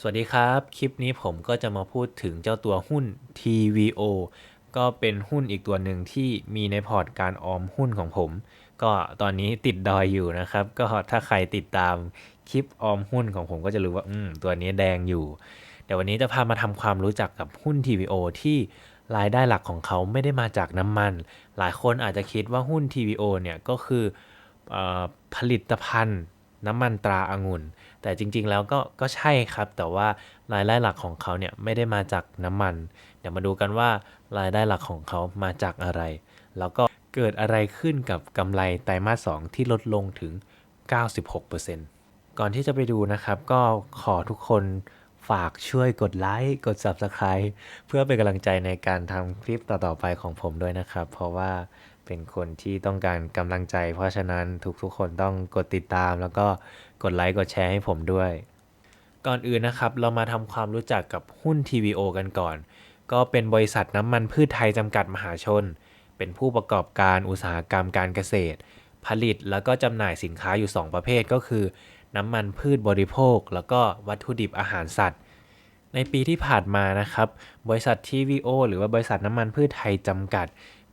สวัสดีครับ คลิปนี้ผมก็จะมาพูดถึงเจ้าตัวหุ้น TVO ก็เป็นหุ้นอีกตัวหนึ่งที่มีในพอร์ตการออมหุ้นของผม ก็ตอนนี้ติดดอยอยู่นะครับ ก็ถ้าใครติดตามคลิปออมหุ้นของผมก็จะรู้ว่า อืม ตัวนี้แดงอยู่ เดี๋ยววันนี้จะพามาทำความรู้จักกับหุ้น TVO ที่รายได้หลักของเขาไม่ได้มาจากน้ำมัน หลายคนอาจจะคิดว่าหุ้น TVO เนี่ยก็คือเออผลิตภัณฑ์ น้ำมันตราอางุ่น แต่จริงๆแล้วก็ก็ใช่ครับ แต่ว่ารายได้หลักของเขาเนี่ยไม่ได้มาจากน้ำมัน เดี๋ยวมาดูกันว่ารายได้หลักของเขามาจากอะไร แล้วก็เกิดอะไรขึ้นกับกำไรไตรมาส 2 ที่ลดลงถึง 96%ก่อนที่จะไปดูนะครับ ก็ขอทุกคน ฝากช่วยกดไลค์กด Subscribe เพื่อเป็นกำลังใจในการทำคลิปต่อๆไปของผมด้วยนะครับ เพราะว่าเป็นคนที่ต้องการกำลังใจ เพราะฉะนั้นทุกๆคนต้องกดติดตาม แล้วก็กดไลค์กดแชร์ให้ผมด้วย ก่อนอื่นนะครับ เรามาทำความรู้จักกับหุ้น TVO กันก่อน ก็เป็นบริษัทน้ำมันพืชไทยจำกัดมหาชน เป็นผู้ประกอบการอุตสาหกรรมการเกษตร ผลิตแล้วก็จำหน่ายสินค้าอยู่ 2 ประเภทก็คือ น้ำมันพืชบริโภค แล้วก็วัตถุดิบอาหารสัตว์ ในปีที่ผ่านมานะครับ บริษัท TVO หรือว่าบริษัทน้ำมันพืชไทยจำกัด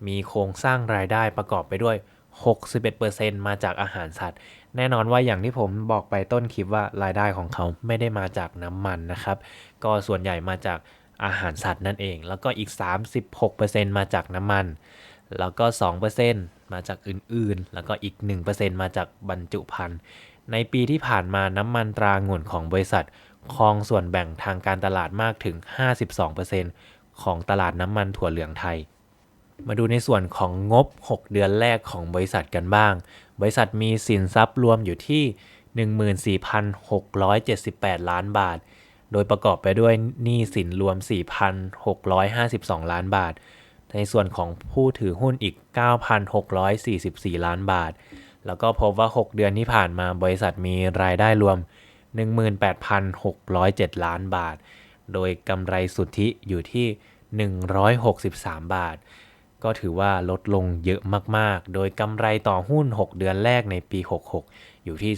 มีโครงสร้างรายได้ประกอบไปด้วย 61%มาจากอาหารสัตว์ แน่นอนว่าอย่างที่ผมบอกไปต้นคลิปว่ารายได้ของเขาไม่ได้มาจากน้ำมันนะครับ ก็ส่วนใหญ่มาจากอาหารสัตว์นั่นเอง แล้วก็อีก 36%มาจากน้ำมัน แล้วก็ 2%มาจากอื่นๆ แล้วก็อีก 1%มาจากบรรจุภัณฑ์ ในปีที่ผ่านมาน้ำมันตรางุ่นของบริษัทครองส่วนแบ่งทางการตลาดมากถึง 52%ของตลาดน้ำมันถั่วเหลืองไทย มาดูในส่วนของงบ 6 เดือนแรกของบริษัทกันบ้าง บริษัทมีสินทรัพย์รวมอยู่ที่ 14,678 ล้านบาท โดยประกอบไปด้วยหนี้สินรวม 4,652 ล้านบาท ในส่วนของผู้ถือหุ้นอีก 9,644 ล้านบาท แล้วก็พบว่า 6 เดือนที่ผ่านมาบริษัทมีรายได้รวม 18,607 ล้านบาท โดยกำไรสุทธิอยู่ที่ 163 บาท ก็ถือว่าลดลงเยอะมาก ๆ โดยกำไรต่อหุ้น 6 เดือนแรกในปี 66 อยู่ที่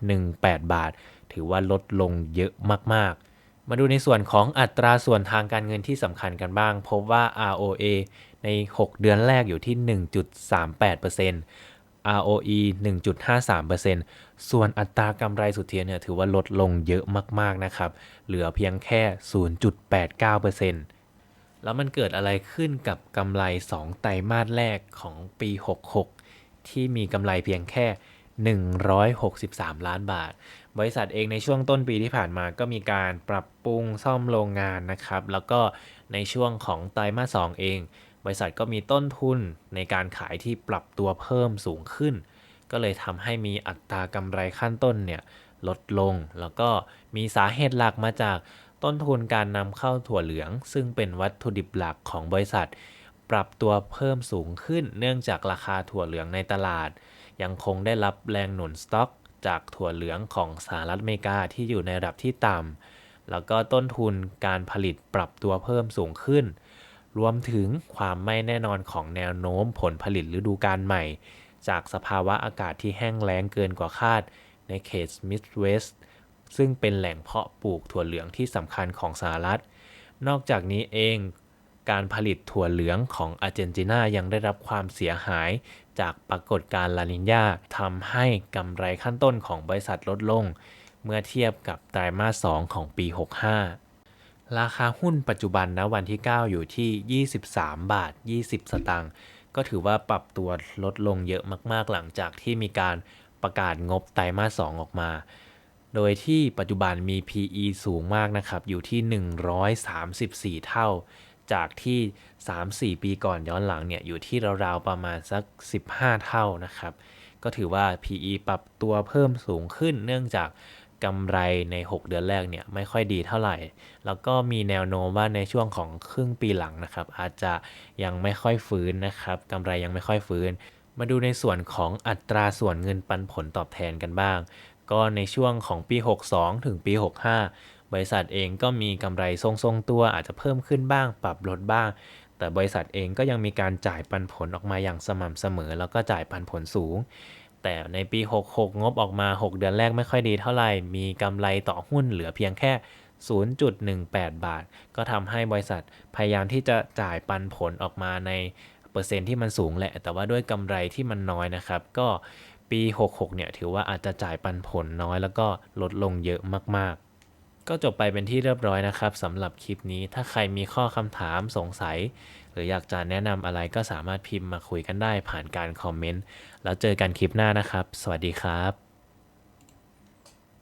0.18 บาท ถือว่าลดลงเยอะมาก ๆมาดูในส่วนของอัตราส่วนทางการเงินที่สำคัญกันบ้าง พบว่า ROA ใน 6 เดือนแรกอยู่ที่ 1.38% ROE 1.53%ส่วนอัตรากำไรสุทธิเนี่ยถือว่าลดลงเยอะมากๆนะครับ เหลือเพียงแค่ 0.89%แล้วมันเกิดอะไรขึ้นกับกำไร 2 ไตรมาสแรกของปี 66 ที่มีกำไรเพียงแค่ 163 ล้านบาท บริษัทเองในช่วงต้นปีที่ผ่านมาก็มีการปรับปรุงซ่อมโรงงานนะครับ แล้วก็ในช่วงของไตรมาส 2 เอง บริษัทก็มีต้นทุนในการขายที่ปรับตัวเพิ่มสูงขึ้น ก็เลยทำให้มีอัตรากำไรขั้นต้นเนี่ยลดลง แล้วก็มีสาเหตุหลักมาจากต้นทุนการนำเข้าถั่วเหลือง ซึ่งเป็นวัตถุดิบหลักของบริษัท ปรับตัวเพิ่มสูงขึ้น เนื่องจากราคาถั่วเหลืองในตลาด ยังคงได้รับแรงหนุนสต็อก จากถั่วเหลืองของสหรัฐอเมริกาที่อยู่ในระดับที่ต่ำแล้วก็ต้นทุนการผลิตปรับตัวเพิ่มสูงขึ้น รวมถึงความไม่แน่นอนของแนวโน้มผลผลิตฤดูกาลใหม่ จากสภาวะอากาศที่แห้งแล้งเกินกว่าคาดในเขตมิดเวสต์ซึ่งเป็นแหล่งเพาะปลูกถั่วเหลืองที่สำคัญของสหรัฐ นอกจากนี้เองการผลิตถั่วเหลืองของอาร์เจนตินายังได้รับความเสียหายจากปรากฏการณ์ลานินญาทำให้กำไรขั้นต้นของบริษัทลดลง เมื่อเทียบกับไตรมาส 2 ของปี 65 ราคาหุ้นปัจจุบันณวันที่ 9 อยู่ที่ 23 บาท 20 สตางค์ก็ถือว่าปรับตัวลดลงเยอะมาก ๆ หลังจากที่มีการประกาศงบไตรมาส 2 ออกมา โดยที่ปัจจุบันมี PE สูงมากนะครับ อยู่ที่ 134 เท่า จากที่ 3-4 ปีก่อนย้อนหลังเนี่ย อยู่ที่ราวๆประมาณสัก 15 เท่านะครับ ก็ถือว่า PE ปรับตัวเพิ่มสูงขึ้นเนื่องจาก กำไรใน 6 เดือนแรกเนี่ยไม่ค่อยดีเท่าไหร่ แล้วก็มีแนวโน้มว่าในช่วงของครึ่งปีหลังนะครับ อาจจะยังไม่ค่อยฟื้นนะครับกำไรยังไม่ค่อยฟื้น มาดูในส่วนของอัตราส่วนเงินปันผลตอบแทนกันบ้าง ก็ในช่วงของปี 62 ถึงปี 65 บริษัทเองก็มีกำไรทรงๆตัวอาจจะเพิ่มขึ้นบ้าง ปรับลดบ้าง แต่บริษัทเองก็ยังมีการจ่ายปันผลออกมาอย่างสม่ำเสมอ แล้วก็จ่ายปันผลสูง แต่ในปี 66 งบออกมา 6 เดือนแรกไม่ค่อยดีเท่าไหร่ มีกำไรต่อหุ้นเหลือเพียงแค่ 0.18 บาท ก็ทำให้บริษัทพยายามที่จะจ่ายปันผลออกมาในเปอร์เซ็นที่มันสูงแหละ แต่ว่าด้วยกำไรที่มันน้อยนะครับ ก็ปี 66 เนี่ยถือว่าอาจจะจ่ายปันผลน้อยแล้วก็ลดลงเยอะมากๆ ก็จบไปเป็นที่เรียบร้อยนะครับสำหรับคลิปนี้ถ้าใครมีข้อคำถามสงสัย หรืออยากจะแนะนำอะไรก็สามารถพิมพ์มาคุยกันได้ผ่านการคอมเมนต์ แล้วเจอกันคลิปหน้านะครับ สวัสดีครับ